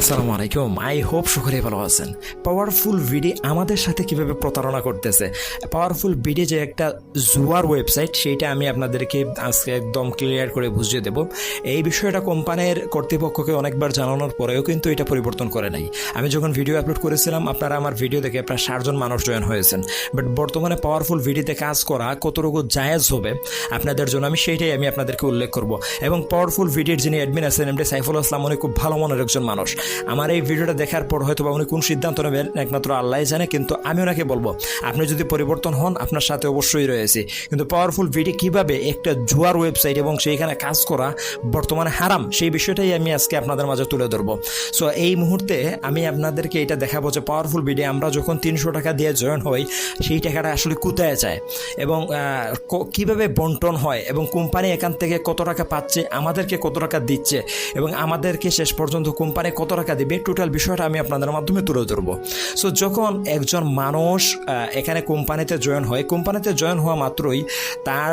আসসালামু আলাইকুম। I hope সকলে ভালো আছেন। পাওয়ারফুল ভিডি আমাদের সাথে কীভাবে প্রতারণা করতেছে? পাওয়ারফুল ভিডি যে একটা জুয়ার ওয়েবসাইট সেইটা আমি আপনাদেরকে আজকে একদম ক্লিয়ার করে বুঝিয়ে দেব। এই বিষয়টা কোম্পানির কর্তৃপক্ষকে অনেকবার জানানোর পরেও কিন্তু এটা পরিবর্তন করে নাই। আমি যখন ভিডিও আপলোড করেছিলাম, আপনারা আমার ভিডিও দেখে প্রায় ষাটজন মানুষ জয়েন হয়েছেন। বাট বর্তমানে পাওয়ারফুল ভিডিওতে কাজ করা কতটুকু জায়েজ হবে, আপনাদের জন্য আমি সেইটাই আমি আপনাদেরকে উল্লেখ করব। এবং পাওয়ারফুল ভিডিওর যিনি অ্যাডমিন আছেন এমডি সাইফুল আসলাম উনি খুব ভালো মনের একজন মানুষ। আমার এই ভিডিওটা দেখার পর হয়তো বা উনি কোন সিদ্ধান্ত নেবেন, একমাত্র আল্লাহ জানে, কিন্তু আমি ওনাকে বলব, আপনি যদি পরিবর্তন হন, আপনার সাথে অবশ্যই রয়েছে। কিন্তু পাওয়ারফুল ভিডিও কীভাবে একটা জুয়ার ওয়েবসাইট এবং সেইখানে কাজ করা বর্তমানে হারাম, সেই বিষয়টাই আমি আজকে আপনাদের মাঝে তুলে ধরবো। সো এই মুহূর্তে আমি আপনাদেরকে এটা দেখাবো যে পাওয়ারফুল ভিডিও আমরা যখন তিনশো টাকা দিয়ে জয়েন হই, সেই টাকাটা আসলে কোথায় যায় এবং কীভাবে বন্টন হয় এবং কোম্পানি এখান থেকে কত টাকা পাচ্ছে, আমাদেরকে কত টাকা দিচ্ছে এবং আমাদেরকে শেষ পর্যন্ত কোম্পানি কত টাকা দিবে টোটাল বিষয়টা আমি আপনাদের মাধ্যমে তুলে ধরবো। সো যখন একজন মানুষ এখানে কোম্পানিতে জয়েন হয়, কোম্পানিতে জয়েন হওয়া মাত্রই তার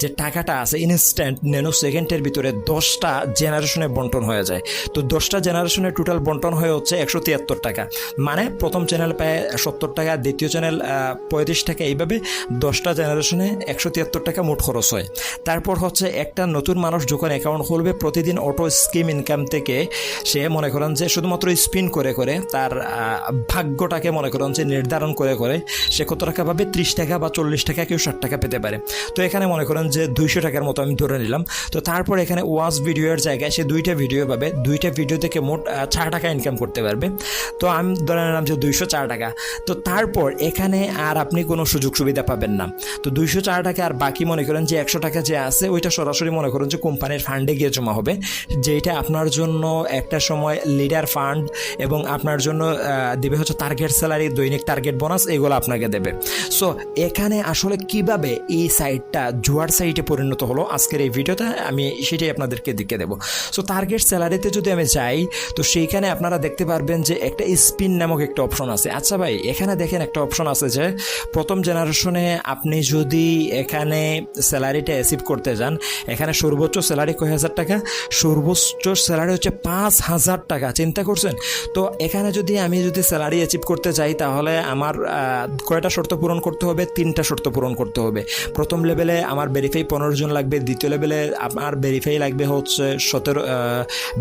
যে টাকাটা আছে ইনস্ট্যান্ট ন্যানো সেকেন্ডের ভিতরে দশটা জেনারেশনে বন্টন হয়ে যায়। তো দশটা জেনারেশনে টোটাল বন্টন হয়ে হচ্ছে একশো তিয়াত্তর টাকা। মানে প্রথম চ্যানেল পায় সত্তর টাকা, দ্বিতীয় চ্যানেল পঁয়ত্রিশ টাকা। এইভাবে দশটা জেনারেশনে একশো তিয়াত্তর টাকা মোট খরচ হয়। তারপর হচ্ছে একটা নতুন মানুষ যখন অ্যাকাউন্ট খুলবে, প্রতিদিন অটো স্কিম ইনকাম থেকে সে মনে করেন যে শুধুমাত্র স্পিন করে করে তার ভাগ্যটাকে মনে করেন যে নির্ধারণ করে করে সে কত টাকা পাবে? ত্রিশ টাকা বা চল্লিশ টাকা, কেউ ষাট টাকা পেতে পারে। তো এখানে মনে করেন যে দুইশো টাকার মতো আমি ধরে নিলাম। তো তারপর এখানে ওয়াচ ভিডিওর জায়গায় সে দুইটা ভিডিও পাবে। দুইটা ভিডিও থেকে মোট চার টাকা ইনকাম করতে পারবে। তো আমি ধরে নিলাম যে দুইশো চার টাকা। তো তারপর এখানে আর আপনি কোনো সুযোগ সুবিধা পাবেন না। তো দুইশো চার টাকা আর বাকি মনে করেন যে একশো টাকা যে আছে, ওইটা সরাসরি মনে করেন যে কোম্পানির ফান্ডে গিয়ে জমা হবে। যেটা আপনার জন্য একটা সময় লিডার ফান্ড এবং আপনার জন্য দেবে হচ্ছে টার্গেট স্যালারি দৈনিক টার্গেট বোনাস এগুলো আপনাকে দেবে। সো এখানে আসলে কীভাবে এই সাইটটা জুয়ার সাইটে পরিণত হলো আজকের এই ভিডিওতে, আমি সেটাই আপনাদেরকে দিকে দেবো। সো টার্গেট স্যালারিতে যদি আমি যাই, তো সেইখানে আপনারা দেখতে পারবেন যে একটা স্পিন নামক একটা অপশন আছে। আচ্ছা ভাই, এখানে দেখেন একটা অপশন আছে যে, প্রথম জেনারেশনে আপনি যদি এখানে স্যালারিটা অ্যাচিভ করতে যান, এখানে সর্বোচ্চ স্যালারি কয় হাজার টাকা? সর্বোচ্চ স্যালারি হচ্ছে পাঁচ হাজার টাকা। চিন্তা করছেন? তো এখানে যদি আমি যদি স্যালারি অ্যাচিভ করতে যাই, তাহলে আমার কয়টা শর্ত পূরণ করতে হবে? তিনটা শর্ত পূরণ করতে হবে। প্রথম লেভেলে আমার ভেরিফাই পনেরো জন লাগবে। দ্বিতীয় লেভেলে আমার ভেরিফাই লাগবে হচ্ছে সতেরো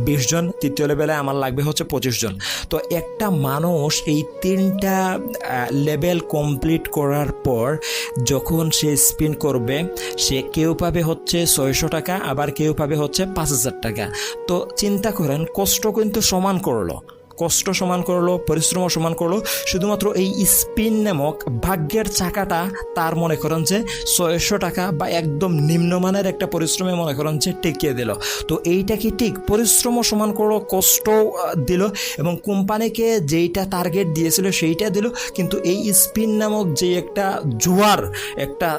বিশ জন। তৃতীয় লেভেলে আমার লাগবে হচ্ছে পঁচিশ জন। তো একটা মানুষ এই তিনটা লেভেল কমপ্লিট করার পর যখন সে স্পিন করবে, সে কেউ পাবে হচ্ছে ছয়শো টাকা, আবার কেউ পাবে হচ্ছে পাঁচ হাজার টাকা। তো চিন্তা করেন, কষ্ট কিন্তু সমান করল। কষ্ট সমান করল, পরিশ্রম সমান করল, শুধুমাত্র এই স্পিন নামক ভাগ্যের চাকাটা তার মনে করেন যে ছয়শো টাকা বা একদম নিম্নমানের একটা পরিশ্রমে মনে করেন যে টেকিয়ে দিল। তো এইটা কি ঠিক? পরিশ্রমও সমান করল, কষ্ট দিল এবং কোম্পানিকে যেইটা টার্গেট দিয়েছিল সেইটা দিল, কিন্তু এই স্পিন নামক যে একটা জুয়ার, একটা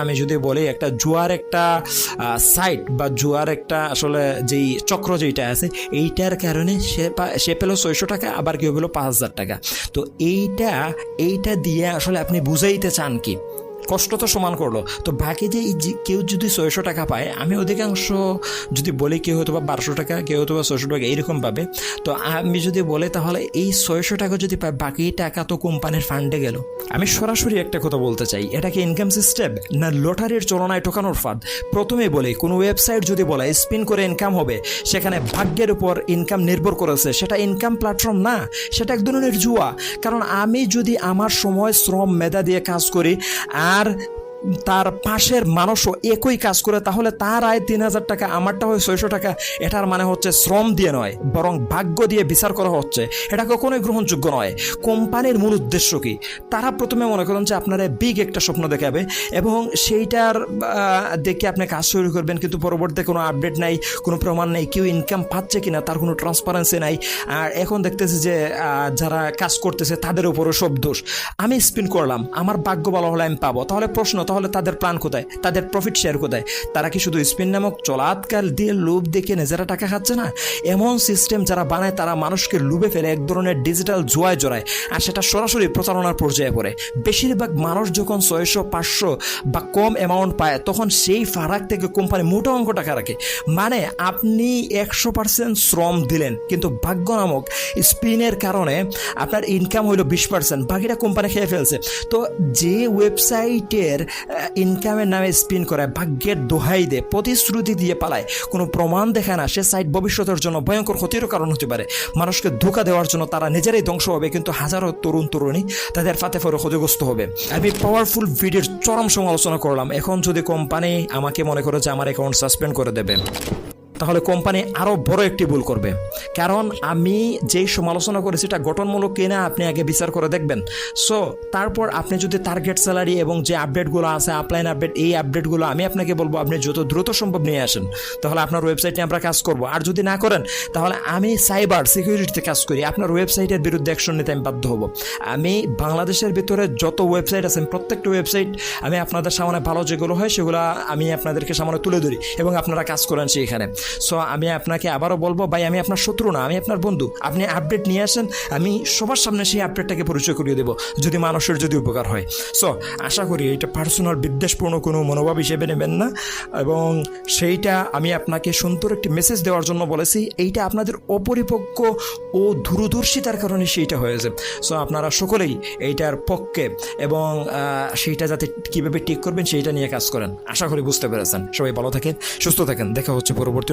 আমি যদি বলি একটা জুয়ার একটা সাইট বা জুয়ার একটা আসলে যেই চক্র যেইটা আছে, এইটার কারণে সে সে পেল ছয়শো টাকা, আবার কেউ বলল পাঁচ হাজার টাকা। তো এইটা এইটা দিয়ে আসলে আপনি বুঝাইতে চান কি? কষ্ট তো সমান করল। তো বাকি যে কেউ যদি ছয়শো টাকা পায়, আমি অধিকাংশ যদি বলি কেউ হয়তো বা বারোশো টাকা, কেউ হয়তো বা ছয়শো টাকা এইরকম পাবে তো আমি যদি বলে তাহলে এই ছয়শো টাকা যদি পায়, বাকি টাকা তো কোম্পানির ফান্ডে গেল। আমি সরাসরি একটা কথা বলতে চাই, এটা কি ইনকাম সিস্টেম না লটারির চলনায় ঠকানোর ফাঁদ? প্রথমে বলি, কোনো ওয়েবসাইট যদি বলে স্পিন করে ইনকাম হবে, সেখানে ভাগ্যের উপর ইনকাম নির্ভর করেছে, সেটা ইনকাম প্ল্যাটফর্ম না, সেটা এক ধরনের জুয়া। কারণ আমি যদি আমার সময়, শ্রম, মেধা দিয়ে কাজ করি আর তার পাশের মানুষও একই কাজ করে, তাহলে তার আয় তিন হাজার টাকা, আমারটা হয় ছয়শো টাকা। এটার মানে হচ্ছে শ্রম দিয়ে নয়, বরং ভাগ্য দিয়ে বিচার করা হচ্ছে। এটা কখনোই গ্রহণযোগ্য নয়। কোম্পানির মূল উদ্দেশ্য কি? তারা প্রথমে মনে করেন যে আপনারা বিগ একটা স্বপ্ন দেখাবে, এবং সেইটার দেখে আপনি কাজ শুরু করবেন, কিন্তু পরবর্তীতে কোনো আপডেট নাই, কোনো প্রমাণ নেই, কেউ ইনকাম পাচ্ছে কিনা, তার কোনো ট্রান্সপারেন্সি নাই। আর এখন দেখতেছি যে যারা কাজ করতেছে, তাদের উপরও সব দোষ। আমি স্পিন করলাম, আমার ভাগ্য ভালো হলে আমি পাবো। তাহলে প্রশ্ন তাহলে তাহলে তাদের প্ল্যান কোথায়? তাদের প্রফিট শেয়ার কোথায়? তারা কি শুধু স্পিন নামক চলাৎকাল দিয়ে লোভ দেখে নিজেরা টাকা খাচ্ছে না? এমন সিস্টেম যারা বানায়, তারা মানুষকে লুবে ফেলে, এক ধরনের ডিজিটাল জোয়ায় জড়ায়। আর সেটা সরাসরি প্রচারণার পর্যায়ে পড়ে। বেশিরভাগ মানুষ যখন ছয়শো, পাঁচশো বা কম অ্যামাউন্ট পায়, তখন সেই ফারাক থেকে কোম্পানি মোটা অঙ্ক টাকা রাখে। মানে আপনি একশো পার্সেন্ট শ্রম দিলেন, কিন্তু ভাগ্য নামক স্পিনের কারণে আপনার ইনকাম হইল বিশ পার্সেন্ট বাকিটা কোম্পানি খেয়ে ফেলছে। তো যে ওয়েবসাইটের ইনকামের নামে স্পিন করে, ভাগ্যের দোহাই দেয়, প্রতিশ্রুতি দিয়ে পালায়। কোনো প্রমাণ দেখায় না, সে সাইট ভবিষ্যতের জন্য ভয়ঙ্কর ক্ষতিরও কারণ হতে পারে। মানুষকে ধোকা দেওয়ার জন্য তারা নিজেরাই ধ্বংস হবে, কিন্তু হাজারো তরুণ তরুণী তাদের ফাতে ফরে ক্ষতিগ্রস্ত হবে। আমি পাওয়ারফুল ভিডিওর চরম সমালোচনা করলাম। এখন যদি কোম্পানি আমাকে মনে করে যে আমার অ্যাকাউন্ট সাসপেন্ড করে দেবে। তাহলে কোম্পানি আরও বড় একটি ভুল করবে। কারণ আমি যেই সমালোচনা করেছি, এটা গঠনমূলক কিনা আপনি আগে বিচার করে দেখবেন। সো তারপর আপনি যদি টার্গেট স্যালারি এবং যে আপডেটগুলো আছে আপলাইন আপডেট এই আপডেটগুলো আমি আপনাকে বলব, আপনি যত দ্রুত সম্ভব নিয়ে আসেন। তাহলে আপনার ওয়েবসাইটে আমরা কাজ করব। আর যদি না করেন, তাহলে আমি সাইবার সিকিউরিটিতে কাজ করি। আপনার ওয়েবসাইটের বিরুদ্ধে অ্যাকশন নিতে আমি বাধ্য হব। আমি বাংলাদেশের ভিতরে যত ওয়েবসাইট আছে, প্রত্যেকটা ওয়েবসাইট আমি আপনাদের সামনে ভালো যেগুলো হয়, সেগুলো আমি আপনাদেরকে সামনে তুলে ধরি এবং আপনারা কাজ করেন সেইখানে। সো আমি আপনাকে আবারও বলব, ভাই, আমি আপনার শত্রু না, আমি আপনার বন্ধু। আপনি আপডেট নিয়ে আসেন, আমি সবার সামনে সেই আপডেটটাকে পরিচয় করিয়ে দেবো, যদি মানুষের যদি উপকার হয়। সো আশা করি এটা পার্সোনাল বিদ্বেষপূর্ণ কোনো মনোভাব হিসেবে নেবেন না, এবং সেইটা আমি আপনাকে সুন্দর একটি মেসেজ দেওয়ার জন্য বলেছি, এইটা আপনাদের অপরিপক্ক ও দূরদর্শিতার কারণে সেইটা হয়েছে। সো আপনারা সকলেই এইটার পক্ষে, এবং সেইটা যাতে কীভাবে ঠিক করবেন, সেইটা নিয়ে কাজ করেন। আশা করি বুঝতে পেরেছেন। সবাই ভালো থাকেন, সুস্থ থাকেন। দেখা হচ্ছে পরবর্তী